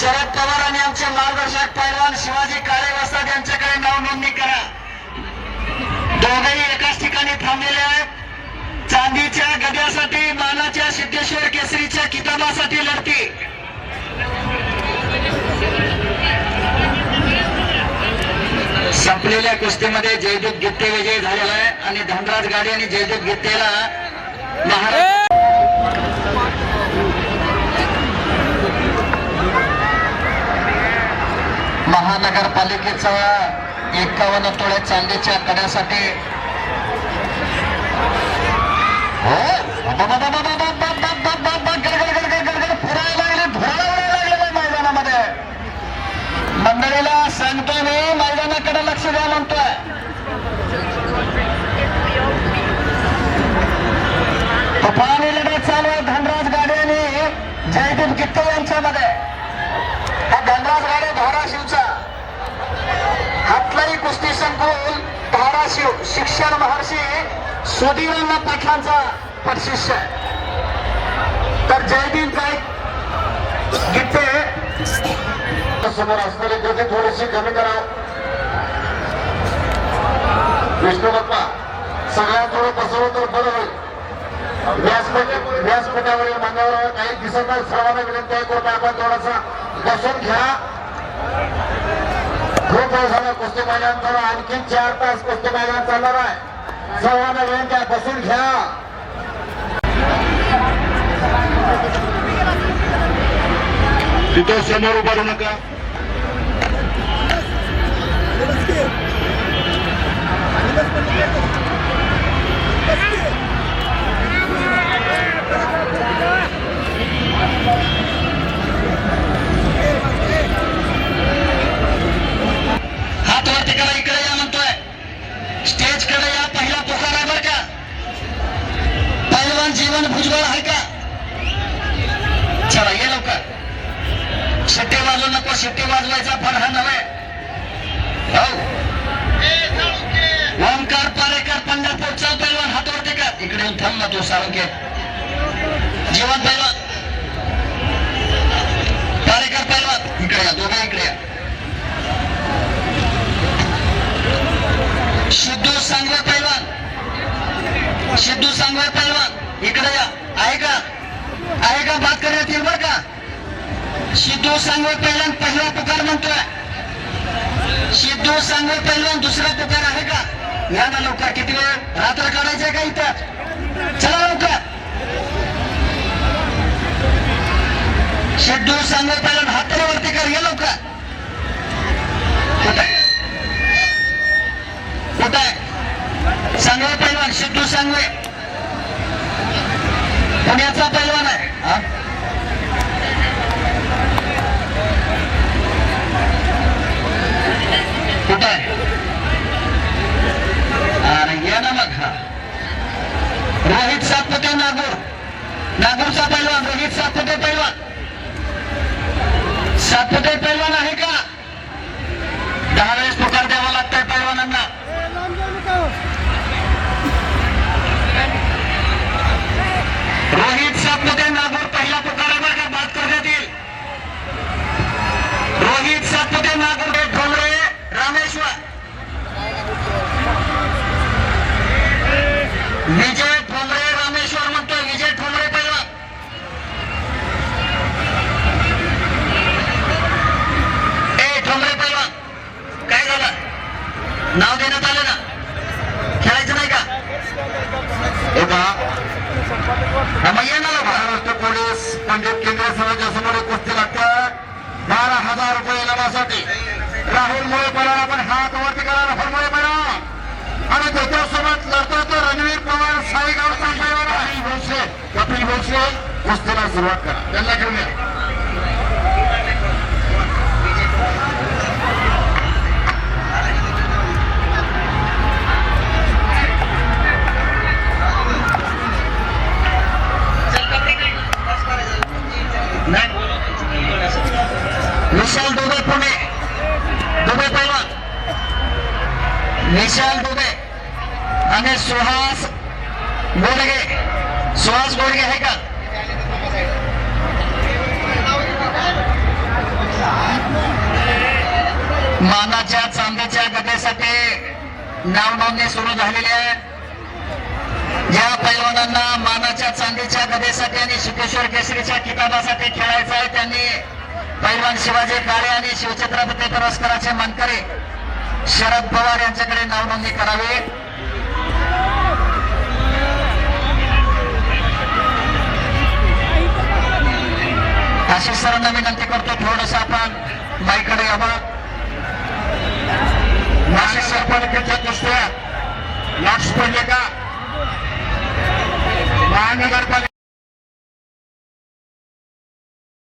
शरद पवार आणि आमचे मार्गदर्शक पैलवान शिवाजी काळे वस्ताद यांच्याकडे नाव नोंदणी करा. दोघेही एकाच ठिकाणी थांबलेले आहेत. चांदीच्या गद्यासाठी मानाच्या सिद्धेश्वर केसरीच्या किताबासाठी लढती. संपलेल्या कुस्तीमध्ये जयदूत गित्ते विजयी झालेला आहे आणि धनराज गाडी आणि जयदूत गित्तेला महाराज महानगरपालिकेचा एकावन्न तोळे चांदीच्या कड्यासाठी हो मैदानामध्ये मंडळीला सांगतोय मी मैदानाकडे लक्ष द्या म्हणतोय तुफान लढत चालू धनराज गाड्याने जयदीप कित्तोर कुस्ती संकुल धाराशिव शिक्षण महर्षी सुधीरांना पाटलांचा पटशिष्य तर जयदीप गाय गीते. समोर असणारी गती थोडीशी कमी करा विष्णू बाप्पा सगळ्यात थोडं बसवलं तर बरं होईल. व्यासपीठ व्यासपीठावरील मान्यवर काही दिसत नाही सर्वांना विनंती आहे कृपया आपण थोडासा बसून घ्या. खूप वेळ झाला कुस्ती मैदान चालू आणखी चार तास कुस्ती मैदान चालणार आहे सर्वांना विनंती आहे बसून घ्या तिथं समोर उभा राहू नका you वरती करा इकडे या म्हणतोय स्टेजकडे या पहिला पुकार आहे बर का पैलवान जीवन भुजबळ आहे का चला ये लवकर शिट्टी वाजवू नको शिट्टी वाजवायचा फड हा नव्हे ओंकार ओमकार पारेकर पंढरपूरचा पैलवान हात वरती इकडे थांब ना तू साळुंके जीवन पैलवान. पारेकर पैलवान. इकडे या दोघे इकडे या. सिद्धू सांगवे पैलवान. सिद्धू सांगवे पैलवान. इकडे या आहे का आहे का बात करण्यात येईल बर का सिद्धू सांगवे पहिला पुकार म्हणतोय. सिद्धू सांगवे पैलवान दुसरा पुकार आहे का? या ना लवकर किती वेळ? रात्र काढायचे का इथं? चला लवकर. सिद्धू सांगवे पैलवान हातावरती कर ये लवकर कुठे कुठं आहे सांगवे पैलवान सिद्धू सांगवे पुण्याचा पैलवान आहे हा? कुठं आहे अरे ये ना मग हा रोहित सातपुते नागूर. नागूरचा पैलवान रोहित सातपुते पैलवान. सातपुते पैलवान आहे का? दहा वेळेस पुकार द्यावा लागतंय पैलवानांना. रोहित सातपुते नागूर पहिला पुकार आहे का करण्यात येईल. रोहित सातपुते नागूर रुपये इनामासाठी राहुल मुळे परार आपण हात वरती करा राहुल मुळे परार आणि त्याच्यासोबत लढतो तो रणवीर पवार साईगावचा ड्रायव्हर कपिल भोसले कपिल भोसले कुस्तीला सुरुवात करा त्यांना घेऊन या विशाल दुबे आणि सुहास गोडगे. सुहास गोडगे आहे का? मानाच्या चांदीच्या गदेसाठी नाव नोंदणी सुरू झालेली आहे. ज्या पैलवानांना मानाच्या चांदीच्या गदेसाठी आणि शुकेश्वर केसरीच्या किताबासाठी खेळायचं आहे. त्यांनी पैलवान शिवाजी काळे आणि शिवछत्रपती पुरस्काराचे मानकरी शरद पवार यांच्याकडे नावनोंदणी करावी. अशी सरांना विनंती करतो थोडस आपण बाईकडे यावं. नाशिक सरपालिकेच्या दृष्ट्या लक्ष पडले का? महानगरपालिका